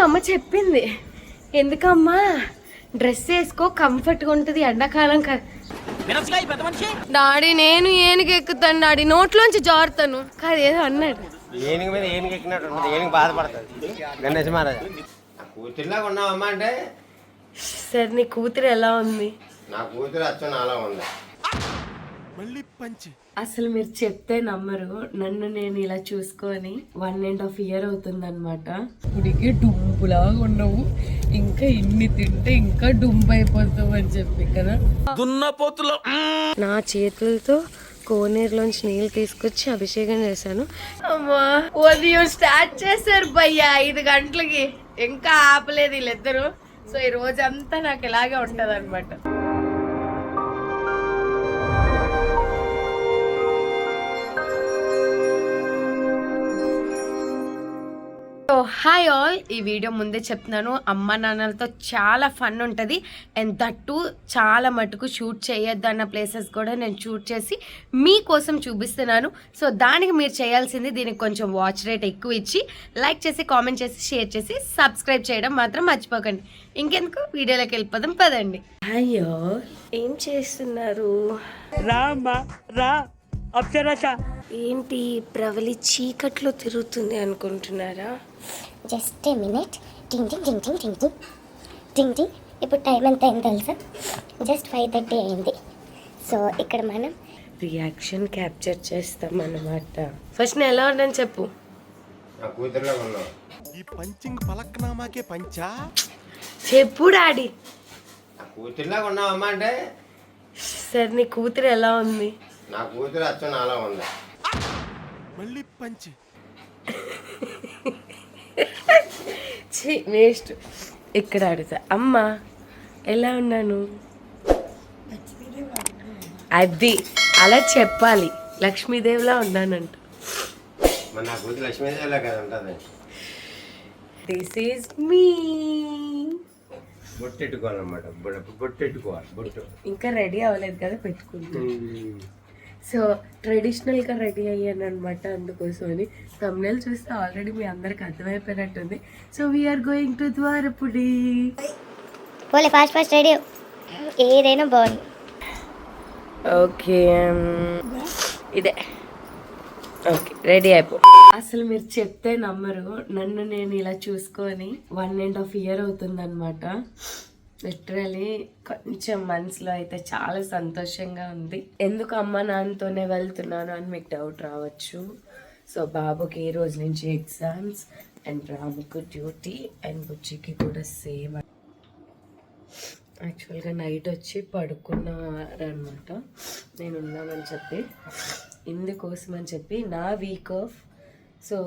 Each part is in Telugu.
మా అమ్మ చెప్పింది. ఎందుకమ్మా? డ్రెస్ వేసుకో కంఫర్ట్గా ఉంటుంది ఎండాకాలం కదా డాడీ నేను ఏనుగు ఎక్కుతాను డాడీ నోట్లోంచి జారుతాను. కాదు ఏదో అన్నాడు. ఏనుగు మీద ఏనుగు ఎక్కినట్టు ఏనుగు బాధపడుతుంది. గణేష్ మహారాజా. కూతురులాగా ఉన్నావమ్మా అంటే? సరే నీ కూతురు ఎలా ఉంది? నా కూతురు అచ్చం నాలా ఉంది. అసలు మీరు చెప్తే నమ్మరు. నన్ను నేను ఇలా చూసుకొని వన్ అండ్ హాఫ్ ఇయర్ అవుతుంది అనమాట ఇప్పటికే డుంపులాగా ఉన్నావు ఇంకా ఇన్ని తింటే ఇంకా డుంపు అయిపోతావు అని చెప్పి కదా? నా చేతులతో కోనేరులోంచి నీళ్ళు తీసుకొచ్చి అభిషేకం చేశాను. అమ్మా ఉదయం స్టార్ట్ చేశారు భయ్య ఐదు గంటలకి. ఇంకా ఆపలేదు వీళ్ళిద్దరు. సో ఈ రోజంతా నాకు ఇలాగే ఉంటది అనమాట హాయ్ ఆల్. ఈ వీడియో ముందే చెప్తున్నాను. అమ్మ నాన్నలతో చాలా ఫన్ ఉంటుంది. అండ్ దట్టు చాలా మటుకు షూట్ చేయొద్దు అన్న ప్లేసెస్ కూడా నేను షూట్ చేసి మీకోసం చూపిస్తున్నాను. సో దానికి మీరు చేయాల్సింది దీనికి కొంచెం వాచ్ రేట్ ఎక్కువ ఇచ్చి లైక్ చేసి కామెంట్ చేసి షేర్ చేసి సబ్స్క్రైబ్ చేయడం మాత్రం మర్చిపోకండి. ఇంకెందుకు? వీడియోలోకి వెళ్ళిపోదాం పదండి. అయ్యో ఏం చేస్తున్నారు? రామ్మా రా. అప్సరస. ఏంటి ప్రవలి చీకట్లో తిరుగుతుంది అనుకుంటున్నారా? Just a minute. టింగ్ టింగ్ టింగ్ టింగ్ టింగ్ టింగ్. టింగ్ టింగ్. ఇప్పుడు టైం ఎంత అయింది తెలుసా? జస్ట్ ఫైవ్ థర్టీ అయింది. సో ఇక్కడ మనం రియాక్షన్ క్యాప్చర్ చేస్తాం అన్నమాట. ఫస్ట్ నేను ఎలా ఉన్నాను చెప్పు. ఈ పంచింగ్ పలక్నామాకే పంచా? చెప్పు డాడీ. కూతురులాగా ఉన్నావమ్మా అంటే? సరే నీ కూతురు ఎలా ఉంది? నా కూతురు అచ్చం నాలా ఉంది. మళ్ళీ పంచి. ఛీ వేస్ట్ ఇక్కడ అడుగుతా. అమ్మ ఎలా ఉన్నాను? అది అలా చెప్పాలి. లక్ష్మీదేవిలా ఉన్నానంట. దిస్ ఈజ్ మీ బొట్టెట్టుకోవాలన్నమాట బొట్టు బొట్టెట్టుకోవాలి బొట్టు ఇంకా రెడీ అవ్వలేదు కదా పెట్టుకుంటాను సో ట్రెడిషనల్గా రెడీ అయ్యాను అనమాట అందుకోసమని. తమ్నెల్ చూస్తే ఆల్రెడీ మీ అందరికి అర్థమైపోయినట్టుంది. So we are going to Dwarapudi పోలే ఫాస్ట్ ఫాస్ట్ రెడీ ఏదైనా బాగుంది. ఓకే ఇదే. ఓకే రెడీ అయిపో. అసలు మీరు చెప్తే నమ్మరు. నన్ను నేను ఇలా చూసుకొని వన్ అండ్ హాఫ్ ఇయర్ అవుతుంది అనమాట లిటరలీ కొంచెం మనసులో అయితే చాలా సంతోషంగా ఉంది. ఎందుకు అమ్మ నాన్నతోనే వెళ్తున్నాను అని మీకు డౌట్ రావచ్చు. సో బాబుకి ఈ రోజు నుంచి ఎగ్జామ్స్ అండ్ రాముకు డ్యూటీ అండ్ బుజ్జికి కూడా సేమ్ యాక్చువల్గా నైట్ వచ్చి పడుకున్నారనమాట నేను ఉన్నానని చెప్పి ఇందుకోసం అని చెప్పి నా వీక్ ఆఫ్ సో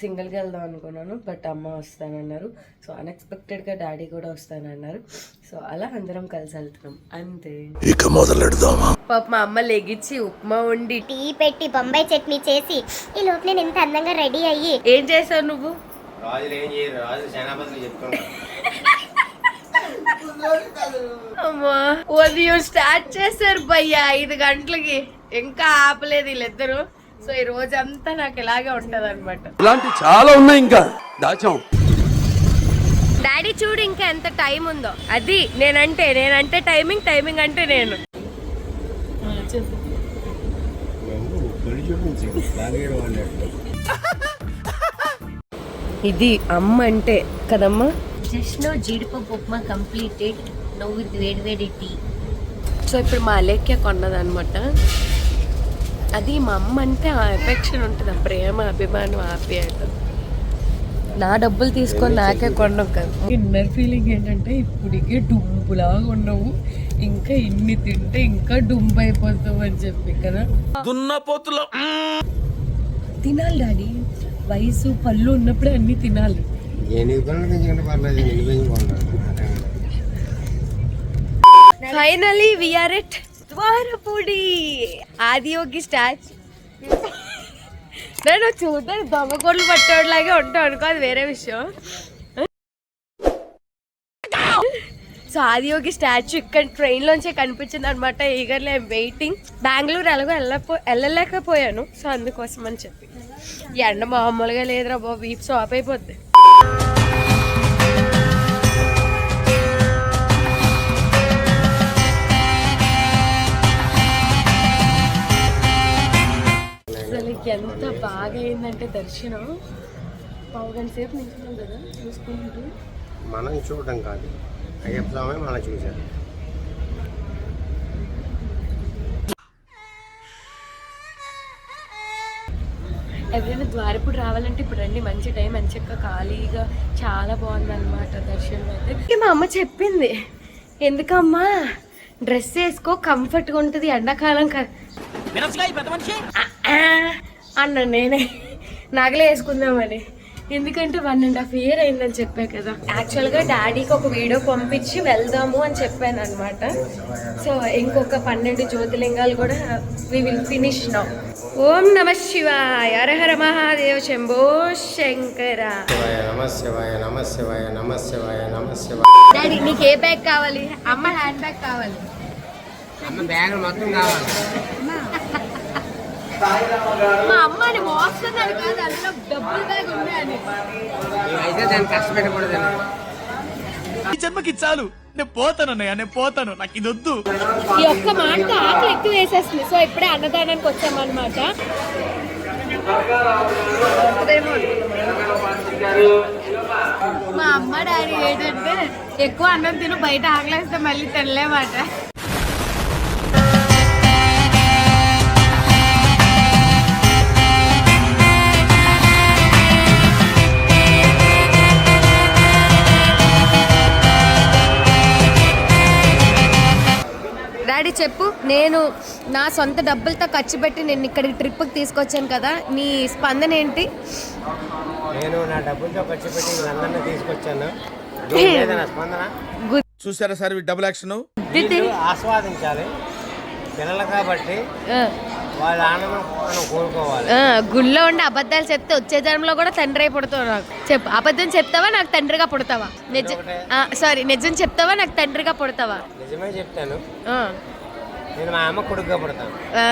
సింగిల్గా వెళ్దాం అనుకున్నాను బట్ అమ్మ వస్తానన్నారు. సో అన్ఎక్స్పెక్టెడ్గా డాడీ కూడా వస్తానన్నారు. సో అలా అందరం కలిసి వెళ్తున్నాం. అంతే. ఇక మొదలెడదామా? పాప మా అమ్మ లెగిచ్చి ఉప్మా వండి టీ పెట్టి బొంబాయి చట్నీ చేసి ఈ లోపు నేను ఎంత అందంగా రెడీ అయ్యి ఏం చేసావు నువ్వు? రాజులు ఏం చేయరు. అమ్మా ఉదయం స్టార్ట్ చేశారు భయ్య ఐదు గంటలకి. ఇంకా ఆపలేదు వీళ్ళిద్దరు. సో ఈ రోజంతా నాకు ఇలాగే ఉంటది అనమాట ఇలాంటి చాలా ఉన్నాయి ఇంకా. దాచాం. డాడీ చూడు ఇంకా ఎంత టైం ఉందో. అది నేనంటే నేనంటే టైమింగ్ టైమింగ్ అంటే నేను. ఇది అమ్మ అంటే కదమ్మా? జస్ట్ జీడిపప్పు ఉప్మా కంప్లీటెడ్ నవ్వు విత్ వేడి వేడి టీ. సో ఇప్పుడు మా అలేఖ్య కొన్నదనమాట అది మా అమ్మ అంటే ఆ ఎఫెక్షన్ ఉంటుంది ఆ ప్రేమ అభిమానం ఆప్యాయత నా డబ్బులు తీసుకొని నాకే కొనడం కదా. ఇన్నర్ ఫీలింగ్ ఏంటంటే ఇప్పటికే డుంపులాగా ఉన్నావు ఇంకా ఇన్ని తింటే ఇంకా డుంపు అయిపోతావు అని చెప్పి కదా. దున్నపోతులో. తినాలి డాడీ. వయసు పళ్ళు ఉన్నప్పుడే అన్ని తినాలి. Finally we are at Dwarapudi. Adiyogi statue నేను చూద్దాం దొంగకోళ్ళు పట్టేవాడిలాగే ఉంటాం అనుకో అది వేరే విషయం. సో ఆదియోగి స్టాచ్యూ ఇక్కడ ట్రైన్లోంచే కనిపించింది అనమాట ఈగర్లీ ఐమ్ వెయిటింగ్ బెంగళూరు ఎలాగో వెళ్ళపో వెళ్ళలేకపోయాను. సో అందుకోసం అని చెప్పి. ఎండ మామూలుగా లేదురా బాబు వీప్ సాప్ అయిపోద్ది. అయిందంటే దర్శనం. పావు గంట సేపు నించున్నాం కదా చూసుకుంటూ మనం చూడడం కాదు. అయ్యప్ప స్వామి మనం చూశారు ఎవరైనా ద్వారపుడు రావాలంటే ఇప్పుడు రండి మంచి టైం మంచిగా ఖాళీగా చాలా బాగుంది అనమాట దర్శనం అయితే. మా అమ్మ చెప్పింది ఎందుకమ్మా డ్రెస్ వేసుకో కంఫర్ట్గా ఉంటుంది ఎండాకాలం క- ఆ, ఆ, అన్న నేనే. నగలే వేసుకుందామని. ఎందుకంటే వన్ అండ్ హాఫ్ ఇయర్ అయిందని చెప్పా కదా. యాక్చువల్గా డాడీకి ఒక వీడియో పంపించి వెళ్దాము అని చెప్పాను అనమాట సో ఇంకొక పన్నెండు జ్యోతిలింగాలు కూడా వి విల్ ఫినిష్ నౌ ఓం నమ శివాయ. హర మహాదేవ శంభో శంకర. డాడీ నీకు ఏ బ్యాగ్ కావాలి? అమ్మ హ్యాండ్ బ్యాగ్ కావాలి. అమ్మ బ్యాగ్ మొత్తం కావాలి. మా అమ్మని మోస్తున్నాడు కాదు అందులో డబ్బులు అయితే దాన్ని కష్టపెట్టకూడదు ఈ జన్మకి చాలు. నేను పోతాను అన్నయ్య నేను పోతాను. నాకు ఇది వద్దు. ఈ ఒక్క మాట ఆకలి ఎక్కువ వేసేస్తుంది. సో ఇప్పుడే అన్నదానానికి వచ్చామన్నమాట. మా అమ్మ డాడీ ఏంటంటే ఎక్కువ అన్నం తిను బయట ఆకలేస్తే మళ్ళీ తినలేమాట. చెప్పు. నేను నా సొంత డబ్బులతో ఖర్చు పెట్టి నేను ఇక్కడికి ట్రిప్కి తీసుకొచ్చాను కదా. నీ స్పందన ఏంటి? నేను నా డబ్బులతో ఖర్చు పెట్టి అందరినీ తీసుకొచ్చాను. నా స్పందన? చూసారా సార్ డబుల్ యాక్షన్ ఆస్వాదించాలి. పిల్లలు కాబట్టి వాళ్ళ ఆనందం కోరుకోవాలి గుళ్ళో ఉండి అబద్ధాలు చెప్తే వచ్చే జన్మలో కూడా తండ్రి అయి పుడతావు నాకు. చెప్పు. అబద్ధం చెప్తావా? నాకు తండ్రిగా పుడతావా? నిజం సారీ నిజం చెప్తావా? నాకు తండ్రిగా పుడతావా? నిజమే చెప్తాను. ఆ. నేను మా అమ్మ కొడుకుగా పుడతాను. ఆ.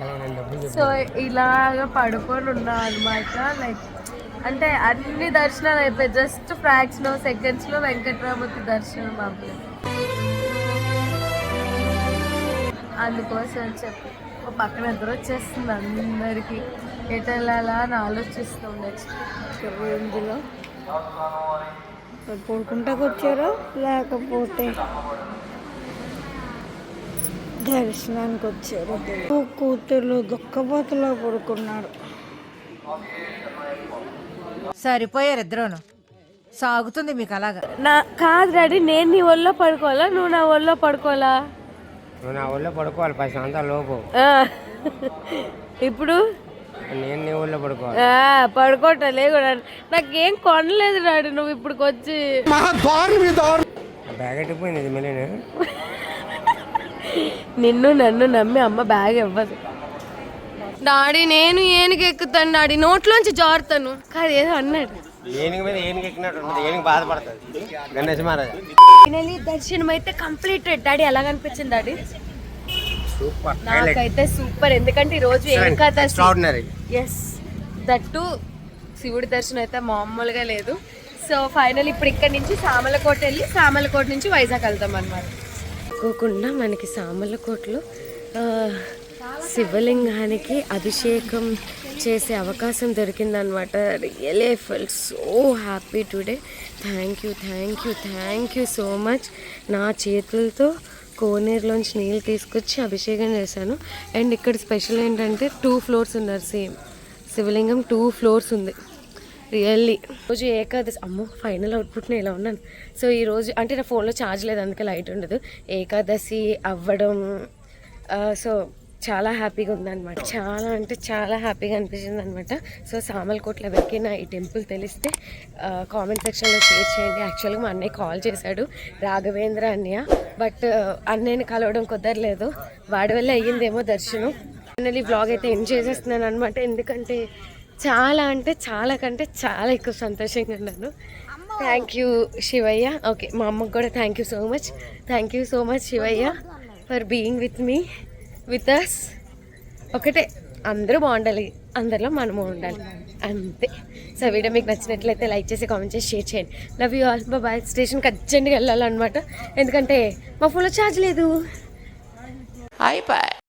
నేను డబ్బులు సో ఇలాగ పడుకొని ఉన్నా అనమాట లైక్ అంటే అన్ని దర్శనాలు అయిపోయి జస్ట్ ఫ్రాక్షన్ సెకండ్స్లో వెంకట్రామూర్తి దర్శనం అవ్వలేదు అందుకోసం అని చెప్పి ఓ పక్కన నిద్ర వచ్చేస్తుంది అందరికి. ఎటు వెళ్ళాలా అని ఆలోచిస్తాం నెక్స్ట్ ఇందులో? పడుకుంటాకు వచ్చారో లేకపోతే దర్శనానికి వచ్చారు కూతుర్లు దుఃఖపోతలో పడుకున్నారు. సరిపోయారు ఇద్దరును. సాగుతుంది మీకు అలాగా నా కాదు డాడీ నేను నీ ఒళ్ళో పడుకోవాలా? నువ్వు నా ఒళ్ళో పడుకోవాలా? నువ్వు నా ఊళ్ళో పడుకోవాలి పది సంవత్సరాల లోపు. ఆ. ఇప్పుడు? నేను నీ ఊళ్ళో పడుకోవాలి. ఆ, పడుకోవటం లేకుండా నాకేం కొనలేదు డాడీ నువ్వు ఇప్పుడు వచ్చి బ్యాగ్ ఎట్టిపోయింది ఇది మళ్ళీ నిన్ను నన్ను నమ్మి అమ్మ బ్యాగ్ ఇవ్వదు. డాడీ నేను ఏనుగు ఎక్కుతాను డాడీ. నోట్లోంచి జారుతాను. కాదు ఏదో అన్నాడు. ఏనుగు మీద ఏనుగు ఎక్కినట్టు ఉంటుంది ఏనుగు బాధపడుతుంది. గణేష్ మహారాజా. ఫైనలీ దర్శనం అయితే కంప్లీటెడ్. డాడీ ఎలా కనిపించింది డాడీ? సూపర్. నాకైతే సూపర్. ఎందుకంటే ఈ రోజు ఏకాదశి. ఎక్స్ట్రాడినరీ ఎస్ దట్టు శివుడి దర్శనం అయితే మామూలుగా లేదు. సో ఫైనల్ ఇప్పుడు ఇక్కడ నుంచి సామలకోట వెళ్ళి సామలకోట నుంచి వైజాగ్ వెళ్తాం అనమాట అనుకోకుండా మనకి సామర్లకోటలో శివలింగానికి అభిషేకం చేసే అవకాశం దొరికిందనమాట really felt so happy today thank you thank you thank you so much నా చేతులతో కోనేరులోంచి నీళ్ళు తీసుకొచ్చి అభిషేకం చేశాను. అండ్ ఇక్కడ స్పెషల్ ఏంటంటే టూ ఫ్లోర్స్ ఉన్నారు సేమ్ శివలింగం టూ ఫ్లోర్స్ ఉంది. రియల్లీ రోజు ఏకాదశి అమ్మో ఫైనల్ అవుట్పుట్ నేను ఇలా ఉన్నాను? సో ఈ రోజు అంటే నా ఫోన్లో ఛార్జ్ లేదు అందుకే లైట్ ఉండదు. ఏకాదశి అవ్వడం సో చాలా హ్యాపీగా ఉందన్నమాట. చాలా అంటే చాలా హ్యాపీగా అనిపించింది అనమాట సో సామలకోట్ల ఎవరికైనా నా ఈ టెంపుల్ తెలిస్తే కామెంట్ సెక్షన్లో షేర్ చేయండి. యాక్చువల్గా మా అన్నయ్య కాల్ చేశాడు రాఘవేంద్ర అన్నయ్య. బట్ అన్నయ్యని కలవడం కుదరలేదు. వాడి వల్ల అయ్యిందేమో దర్శనం. ఈ బ్లాగ్ అయితే ఎండ్ చేసేస్తున్నాను అనమాట ఎందుకంటే చాలా అంటే చాలా కంటే చాలా ఎక్కువ సంతోషంగా ఉన్నాను. థ్యాంక్ యూ శివయ్య ఓకే మా అమ్మకు కూడా thank you so much thank you so much Shivayya for being with me with us ఒకటే అందరూ బాగుండాలి. అందరిలో మనము ఉండాలి. అంతే. సో వీడియో మీకు నచ్చినట్లయితే లైక్ చేసి కామెంట్ చేసి షేర్ చేయండి. లవ్ యూ ఆల్ బాయ్ స్టేషన్కి అర్జెంట్గా వెళ్ళాలన్నమాట. ఎందుకంటే మా ఫోన్లో ఛార్జ్ లేదు. అయిపోయి